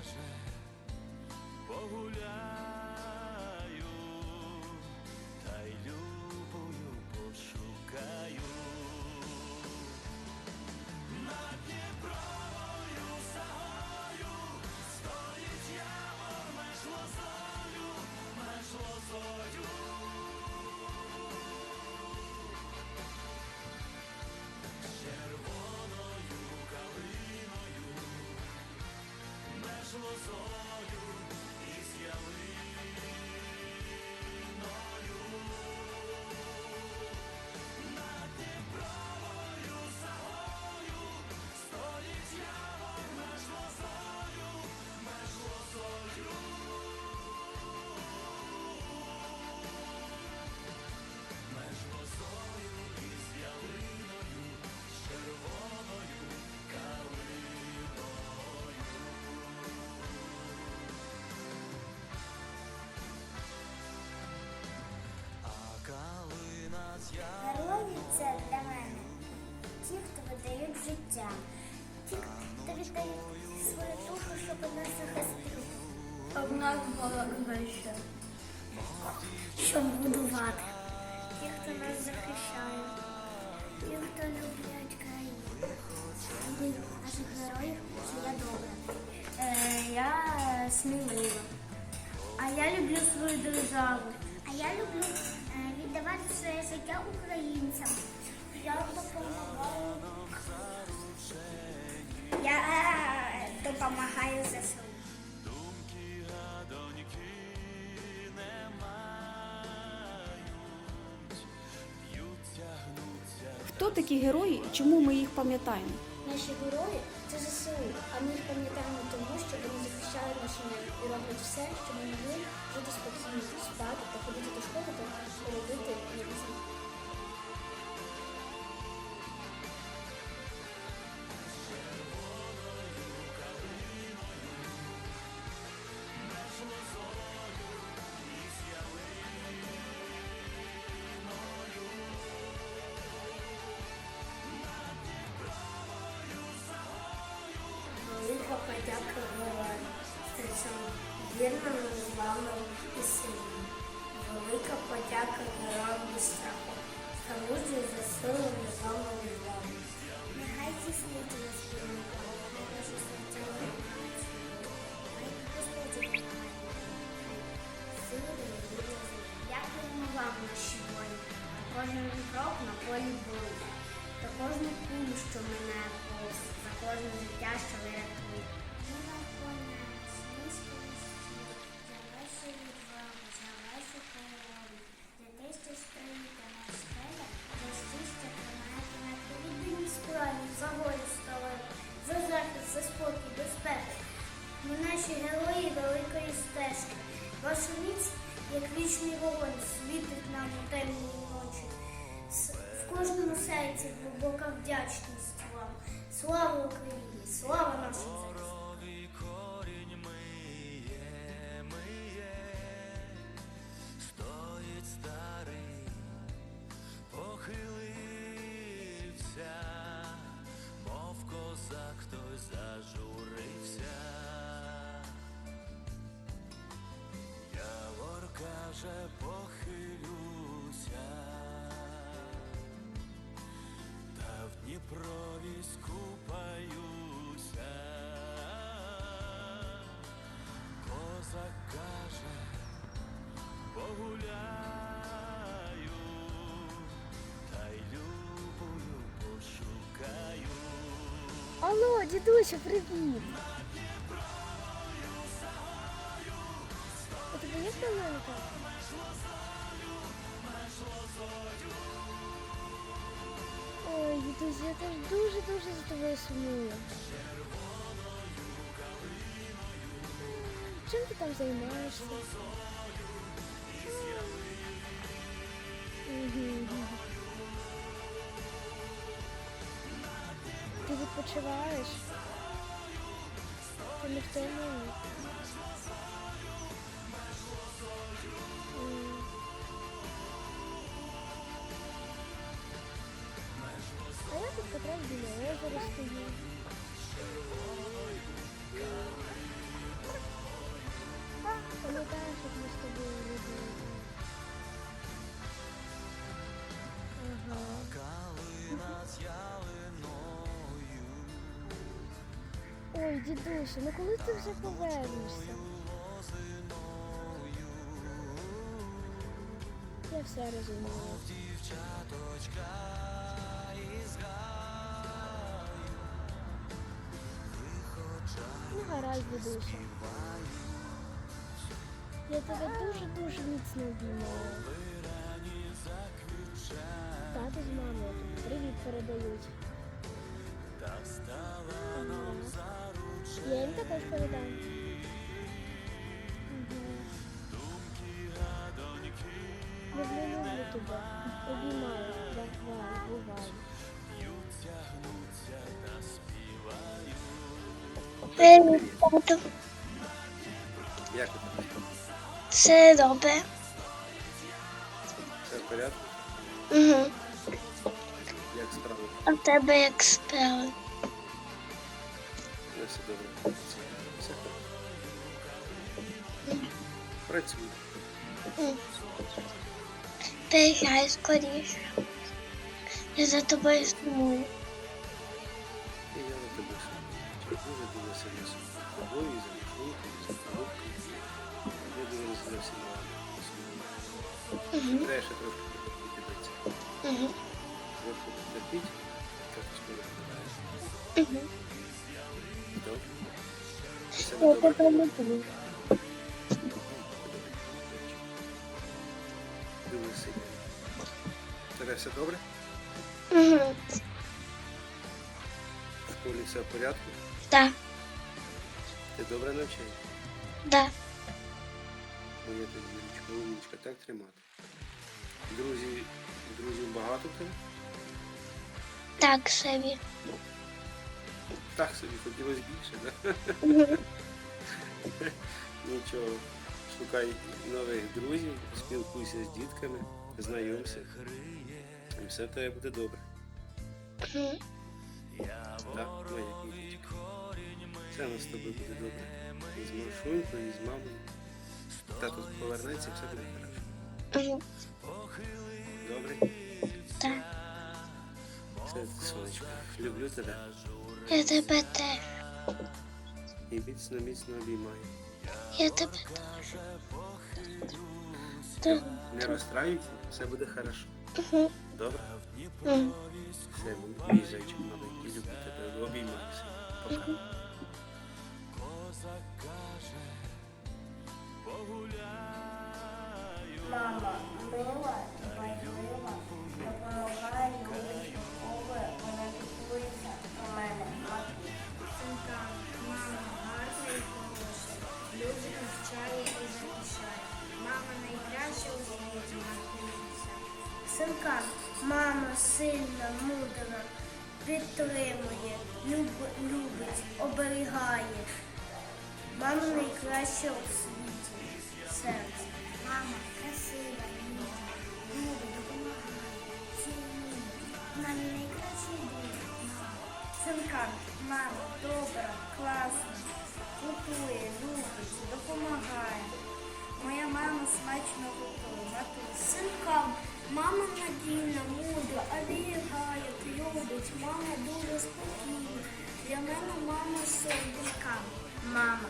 каже, погуляю та й люблю. Життя, ті, хто віддають свою душу, щоб нас захистити. Було вище. Щоб будувати. Ті, хто нас захищає, ті, хто люблять країну. Наших героїв, що я добра. Е, я смілива. А я люблю свою державу. А я люблю е, віддавати своє життя українцям. Я допомагаю. Я е, допомагаю ЗСУ. думки гадоньки не мають. Хто такі герої і чому ми їх пам'ятаємо? Наші герої це ЗСУ, а ми їх пам'ятаємо тому, що вони захищають нашу мир і роблять все, щоб ми могли жити спокійно, спати та ходити до школи та робити вірним вами і сильним. Велика подяка героям без страху, Хамуді за силу незламно відвагу. Нехай ці світі не спільні, наші серця наші воїни, кожен крок на полі бою, за кожну кулю, що мене за кожне життя, що ви наші герої великої стежки. Ваша міць, як вічний вогонь, світить нам у темній ночі. В кожному серці глибока вдячність вам. Слава Україні! Слава нашій захисникам! Алло, дідуся, привіт! У тебе є пленка? Ой, дідусь, я теж дуже-дуже за тобою сумую. Чим ти там займаєшся? Ти відпочиваєш? Ти не втомлений? А я тут якраз біля озера стою. Пам'ятаєш, як ми з тобою робили? Ага. Ой, дідусю, ну коли ти вже повернешся? Я все розумію. Ну, гаразд, дідусю. Я тебе дуже-дуже міцно обіймаю. Тато з мамою привіт передають. Я їм також передам. Люблю, люблю тебе. Обіймаю. Бувай. Тягнуться. Привіт, тату. Як? Все добре. Все в порядку? Угу. Як справи? А в тебе як справи? Все добре. Все. Працюй. Приїжджай скоріше. Я за тобою сумую. І я на тебе сумую. Дуже дуже сильно сумую. За тобою, і за машинкою, і за коробкою. Я дуже за всіма сумую. Треба ще трошки. Угу. Трошки потерпіть, скоро виглядаєш. Угу. Я тебе люблю. Тебе все добре? Угу. В школі все в порядку? Да, Ти добре навчаєш? да. Моя ти Юрічка, умничка, так тримати. Друзі, друзів багато тебе? Так собі. Так собі хотілося більше, да? Нічого. Шукай нових друзів, спілкуйся з дітками, знайомся. І все в тебе буде добре. Так, моя квіточка. Все у нас з тобою буде добре. І з Машунькою, і з мамою. Тато повернеться, все буде хорошо. Угу. Добре? Так. Сонечко. Люблю тебе Я тебе теж. і міцно, міцно обіймаю. Я тебе теж. Не розстраюйся, все буде хорошо. Угу. Добре? Угу. Все, мій- зайчик маленький, люблю тебе, обіймаюся. Пока. Козак каже, погуляю. Сильна, мудра, підтримує, люб- любить, оберігає. Мама найкраща у світі. Серце. Мама красива, любить, допомагає, цілує. Мамі найкращий друг. Синка, мама добра, класна, готує, любить, допомагає. Моя мама смачно готує, матусь. Синкам, мама надійна, мудра, оберігає, любить. Мама дуже спокійна. Для мене мама сердечка. Мама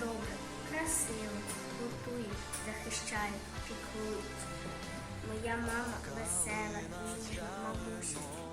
добра, красива, готує, захищає, піклується. Моя мама весела, ніжна, мамуся.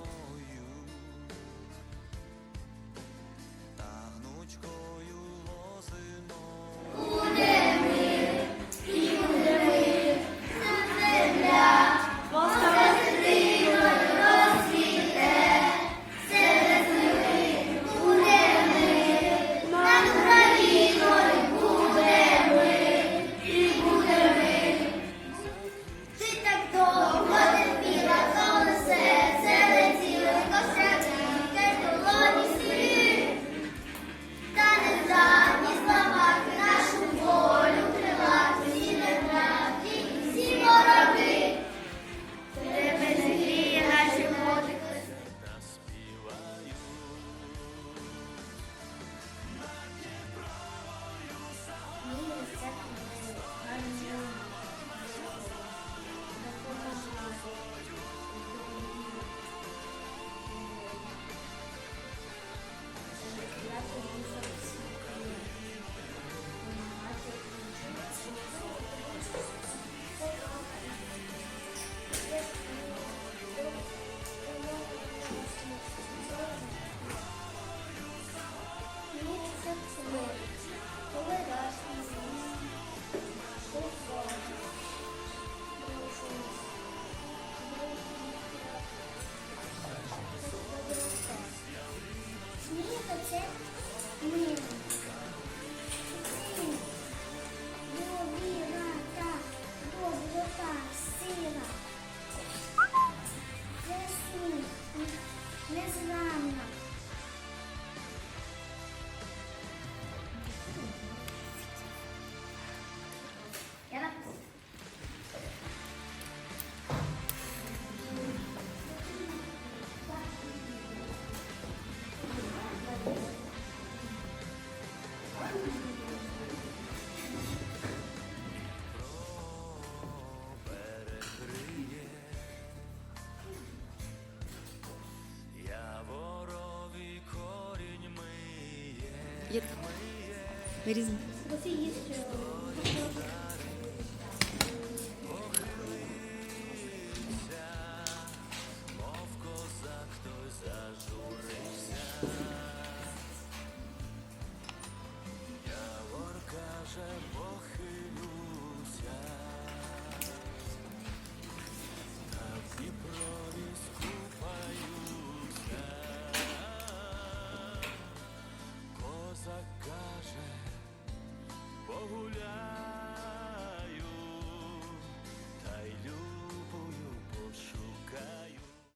Yes, ma'am. Є така. Різні.